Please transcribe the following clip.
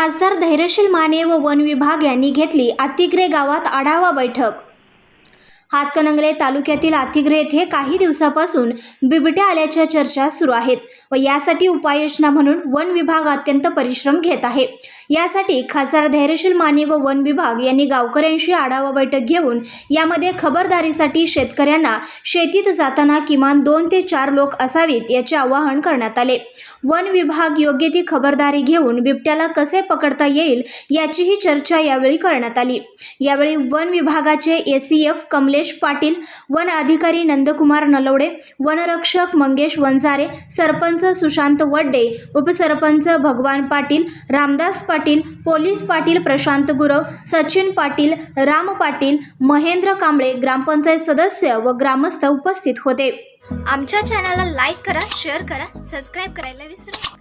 खासदार धैर्यशील माने व वन विभाग यांनी घेतली आतिग्रे गावात आढावा बैठक. हातकणंगले तालुक्यातील अतिग्रेत हे काही दिवसापासून बिबट्या आल्याच्या चर्चा सुरू आहेत व यासाठी उपाययोजना म्हणून वन विभाग अत्यंत परिश्रम घेत आहे. यासाठी खासदार धैर्यशील माने व वन विभाग यांनी गावकऱ्यांशी आढावा बैठक घेऊन यामध्ये खबरदारीसाठी शेतकऱ्यांना शेतीत जाताना किमान दोन ते चार लोक असावीत याचे आवाहन करण्यात आले. वन विभाग योग्य ती खबरदारी घेऊन बिबट्याला कसे पकडता येईल याचीही चर्चा यावेळी करण्यात आली. यावेळी वन विभागाचे एसीएफ सुरेश पाटील वन अधिकारी नंदकुमार नलवडे वनरक्षक मंगेश वंजारे सरपंच सुशांत वड्डे उपसरपंच भगवान पाटील रामदास पाटील पोलीस पाटील प्रशांत गुरव सचिन पाटील राम पाटील महेंद्र कांबळे ग्रामपंचायत सदस्य व ग्रामस्थ उपस्थित होते. आमच्या चॅनलला लाईक करा शेअर करा सबस्क्राईब करायला विसरू नका.